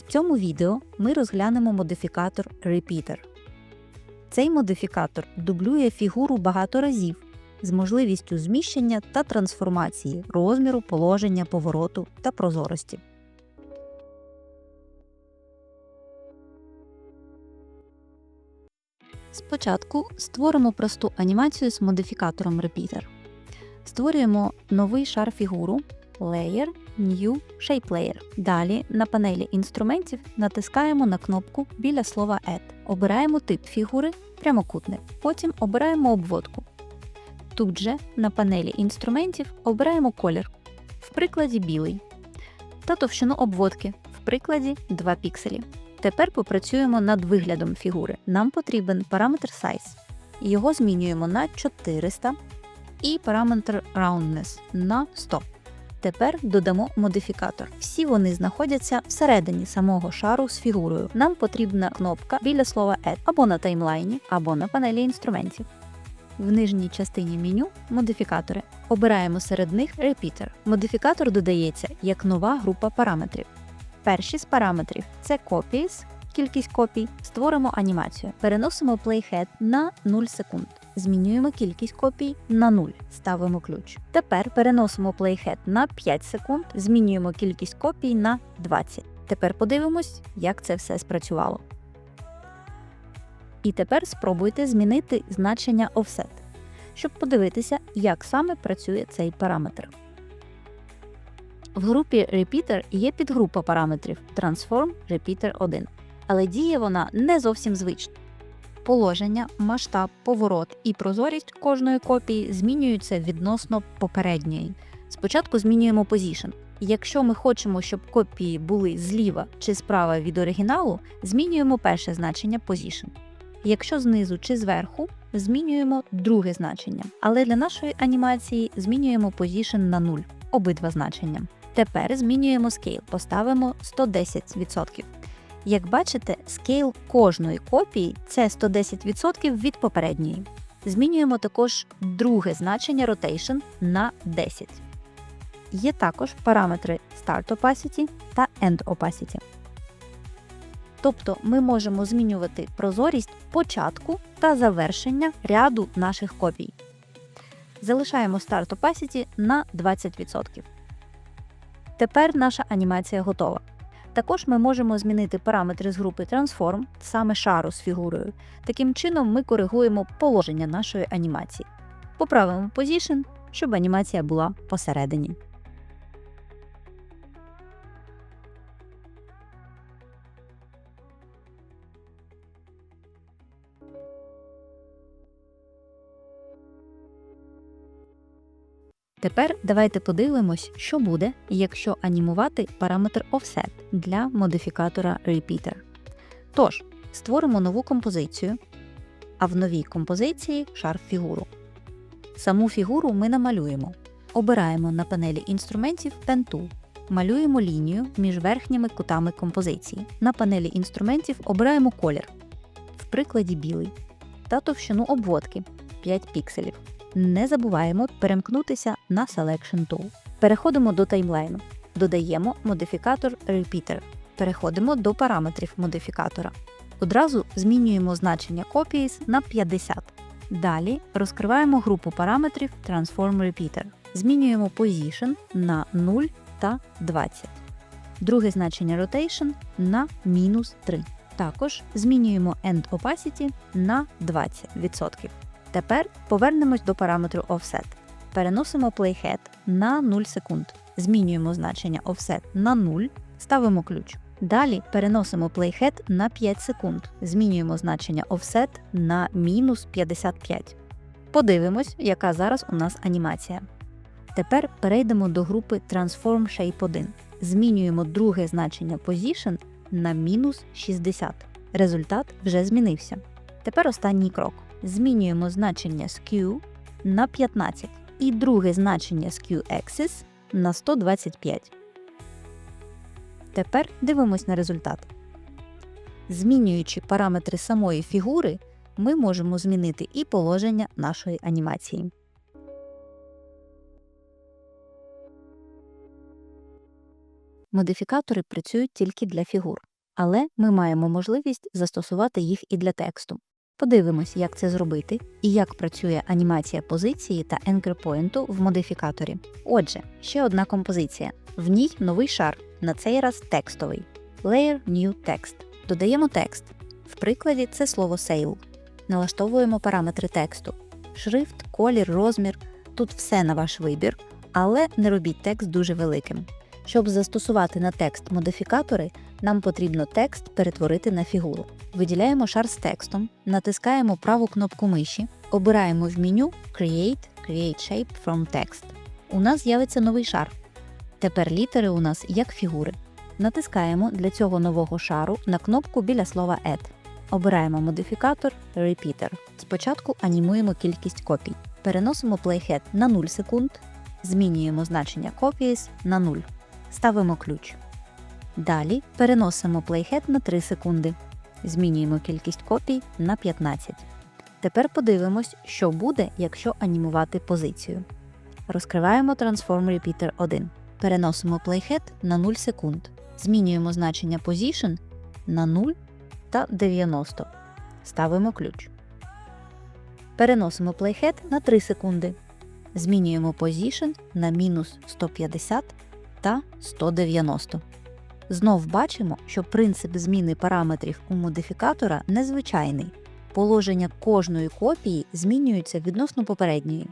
В цьому відео ми розглянемо модифікатор Repeater. Цей модифікатор дублює фігуру багато разів з можливістю зміщення та трансформації розміру, положення, повороту та прозорості. Спочатку створимо просту анімацію з модифікатором Repeater. Створюємо новий шар фігуру Layer New Shape Layer. Далі на панелі інструментів натискаємо на кнопку біля слова Add. Обираємо тип фігури прямокутник. Потім обираємо обводку. Тут же на панелі інструментів обираємо колір, в прикладі білий, та товщину обводки, в прикладі 2 пікселі. Тепер попрацюємо над виглядом фігури. Нам потрібен параметр Size. Його змінюємо на 400 і параметр Roundness на 100. Тепер додамо модифікатор. Всі вони знаходяться всередині самого шару з фігурою. Нам потрібна кнопка біля слова Add або на таймлайні, або на панелі інструментів. В нижній частині меню модифікатори. Обираємо серед них Repeater. Модифікатор додається як нова група параметрів. Перші з параметрів це Copies, кількість копій. Створимо анімацію. Переносимо playhead на 0 секунд. Змінюємо кількість копій на 0. Ставимо ключ. Тепер переносимо playhead на 5 секунд, змінюємо кількість копій на 20. Тепер подивимось, як це все спрацювало. І тепер спробуйте змінити значення offset, щоб подивитися, як саме працює цей параметр. В групі Repeater є підгрупа параметрів Transform Repeater 1, але діє вона не зовсім звично. Положення, масштаб, поворот і прозорість кожної копії змінюються відносно попередньої. Спочатку змінюємо Position. Якщо ми хочемо, щоб копії були зліва чи справа від оригіналу, змінюємо перше значення Position. Якщо знизу чи зверху, змінюємо друге значення. Але для нашої анімації змінюємо Position на 0, обидва значення. Тепер змінюємо Scale, поставимо 110%. Як бачите, скейл кожної копії це 110% від попередньої. Змінюємо також друге значення Rotation на 10. Є також параметри Start Opacity та End Opacity. Тобто ми можемо змінювати прозорість початку та завершення ряду наших копій. Залишаємо Start Opacity на 20%. Тепер наша анімація готова. Також ми можемо змінити параметри з групи Transform, саме шару з фігурою. Таким чином ми коригуємо положення нашої анімації. Поправимо Position, щоб анімація була посередині. Тепер давайте подивимось, що буде, якщо анімувати параметр Offset для модифікатора Repeater. Тож, створимо нову композицію, а в новій композиції шар фігуру. Саму фігуру ми намалюємо. Обираємо на панелі інструментів Pen Tool. Малюємо лінію між верхніми кутами композиції. На панелі інструментів обираємо колір, в прикладі білий, та товщину обводки 5 пікселів. Не забуваємо перемкнутися на Selection Tool. Переходимо до таймлайну. Додаємо модифікатор Repeater. Переходимо до параметрів модифікатора. Одразу змінюємо значення Copies на 50. Далі розкриваємо групу параметрів Transform Repeater. Змінюємо Position на 0 та 20. Друге значення Rotation на мінус 3. Також змінюємо End Opacity на 20%. Тепер повернемось до параметру Offset. Переносимо Playhead на 0 секунд. Змінюємо значення Offset на 0, ставимо ключ. Далі переносимо Playhead на 5 секунд. Змінюємо значення Offset на мінус 55. Подивимось, яка зараз у нас анімація. Тепер перейдемо до групи Transform Shape 1. Змінюємо друге значення Position на мінус 60. Результат вже змінився. Тепер останній крок змінюємо значення skew на 15 і друге значення skew axis на 125. Тепер дивимось на результат. Змінюючи параметри самої фігури, ми можемо змінити і положення нашої анімації. Модифікатори працюють тільки для фігур. але ми маємо можливість застосувати їх і для тексту. Подивимось, як це зробити і як працює анімація позиції та енкерпоінту в модифікаторі. Отже, ще одна композиція. В ній новий шар, на цей раз текстовий. Layer New Text. Додаємо текст. В прикладі це слово Sale. Налаштовуємо параметри тексту. Шрифт, колір, розмір. Тут все на ваш вибір, але не робіть текст дуже великим. Щоб застосувати на текст модифікатори, нам потрібно текст перетворити на фігуру. Виділяємо шар з текстом, натискаємо праву кнопку миші, обираємо в меню Create Create Shape from Text. У нас з'явиться новий шар. Тепер літери у нас як фігури. Натискаємо для цього нового шару на кнопку біля слова Add. Обираємо модифікатор Repeater. Спочатку анімуємо кількість копій. Переносимо playhead на 0 секунд, змінюємо значення copies на 0. Ставимо ключ. Далі переносимо playhead на 3 секунди. Змінюємо кількість копій на 15. Тепер подивимось, що буде, якщо анімувати позицію. Розкриваємо Transform Repeater 1. Переносимо playhead на 0 секунд. Змінюємо значення Position на 0 та 90. Ставимо ключ. Переносимо playhead на 3 секунди. Змінюємо Position на мінус 150 та 190. Знов бачимо, що принцип зміни параметрів у модифікатора незвичайний. Положення кожної копії змінюються відносно попередньої.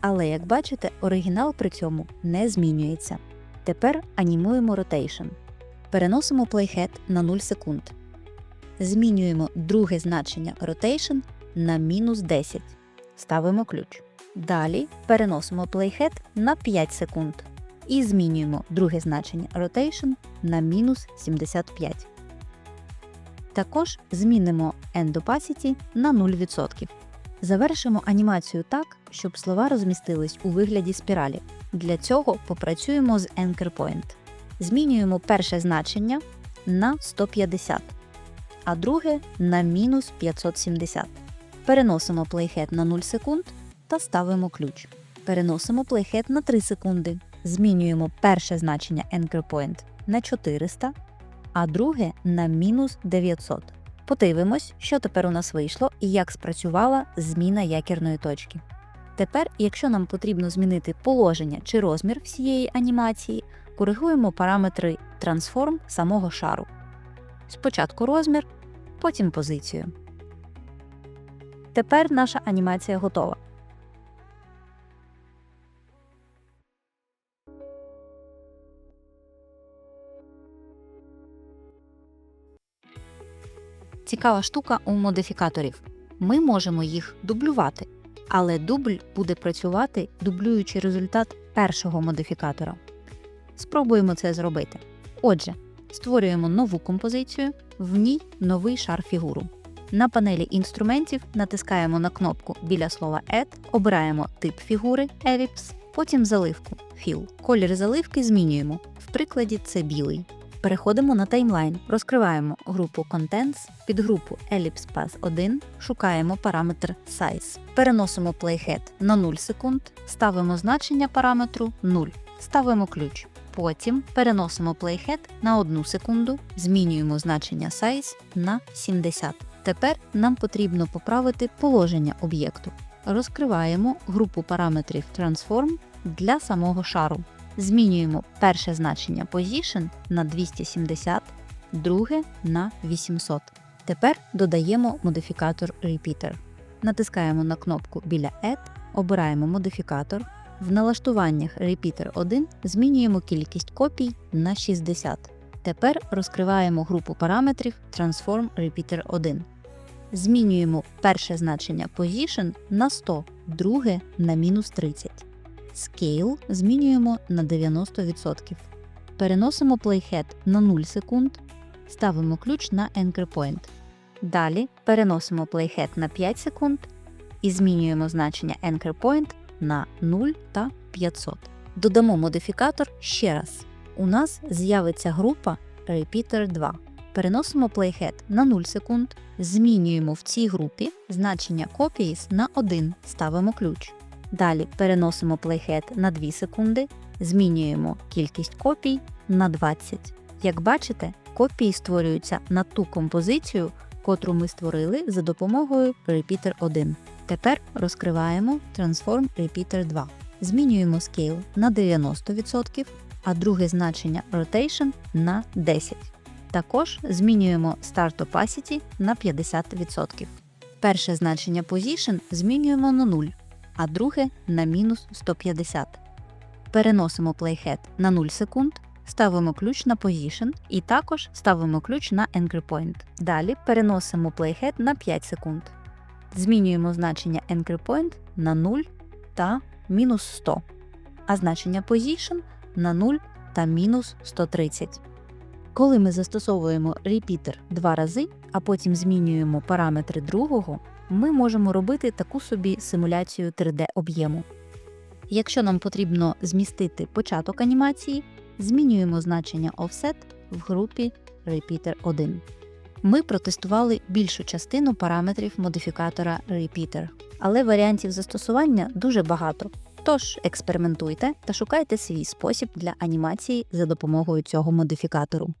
Але, як бачите, оригінал при цьому не змінюється. Тепер анімуємо Rotation. Переносимо playhead на 0 секунд. Змінюємо друге значення Rotation на мінус 10. Ставимо ключ. Далі переносимо playhead на 5 секунд і змінюємо друге значення Rotation на мінус 75. Також змінимо End Opacity на 0%. Завершимо анімацію так, щоб слова розмістились у вигляді спіралі. Для цього попрацюємо з Anchor Point. Змінюємо перше значення на 150, а друге на мінус 570. Переносимо playhead на 0 секунд та ставимо ключ. Переносимо playhead на 3 секунди. Змінюємо перше значення Anchor Point на 400, а друге на мінус 900. Подивимось, що тепер у нас вийшло і як спрацювала зміна якірної точки. Тепер, якщо нам потрібно змінити положення чи розмір всієї анімації, коригуємо параметри Transform самого шару. Спочатку розмір, потім позицію. Тепер наша анімація готова. Цікава штука у модифікаторів. Ми можемо їх дублювати, але дубль буде працювати, дублюючи результат першого модифікатора. Спробуємо це зробити. Отже, створюємо нову композицію, в ній новий шар фігуру. На панелі інструментів натискаємо на кнопку біля слова Add, обираємо тип фігури Ellipse, потім заливку Fill. Колір заливки змінюємо. В прикладі це білий. Переходимо на таймлайн, розкриваємо групу Contents, підгрупу Ellipse Path 1, шукаємо параметр Size. Переносимо playhead на 0 секунд, ставимо значення параметру 0, ставимо ключ. Потім переносимо playhead на 1 секунду, змінюємо значення Size на 70. Тепер нам потрібно поправити положення об'єкту. Розкриваємо групу параметрів Transform для самого шару. Змінюємо перше значення Position на 270, друге на 800. Тепер додаємо модифікатор Repeater. Натискаємо на кнопку біля Add, обираємо модифікатор. В налаштуваннях Repeater 1 змінюємо кількість копій на 60. Тепер розкриваємо групу параметрів Transform Repeater 1. Змінюємо перше значення Position на 100, друге на мінус 30. Scale змінюємо на 90%. Переносимо playhead на 0 секунд, ставимо ключ на Anchor Point. Далі переносимо playhead на 5 секунд і змінюємо значення Anchor Point на 0 та 500. Додамо модифікатор ще раз. У нас з'явиться група Repeater 2. Переносимо playhead на 0 секунд, змінюємо в цій групі значення copies на 1, ставимо ключ. Далі переносимо playhead на 2 секунди, змінюємо кількість копій на 20. Як бачите, копії створюються на ту композицію, котру ми створили за допомогою Repeater 1. Тепер розкриваємо Transform Repeater 2. Змінюємо Scale на 90%, а друге значення Rotation на 10%. Також змінюємо Start Opacity на 50%. Перше значення Position змінюємо на 0, а друге на мінус 150. Переносимо Playhead на 0 секунд, ставимо ключ на Position і також ставимо ключ на Anchor Point. Далі переносимо Playhead на 5 секунд. Змінюємо значення Anchor Point на 0 та мінус 100, а значення Position на 0 та мінус 130. Коли ми застосовуємо репітер два рази, а потім змінюємо параметри другого, ми можемо робити таку собі симуляцію 3D об'єму. Якщо нам потрібно змістити початок анімації, змінюємо значення Offset в групі Repeater 1. Ми протестували більшу частину параметрів модифікатора Repeater, але варіантів застосування дуже багато. Тож експериментуйте та шукайте свій спосіб для анімації за допомогою цього модифікатору.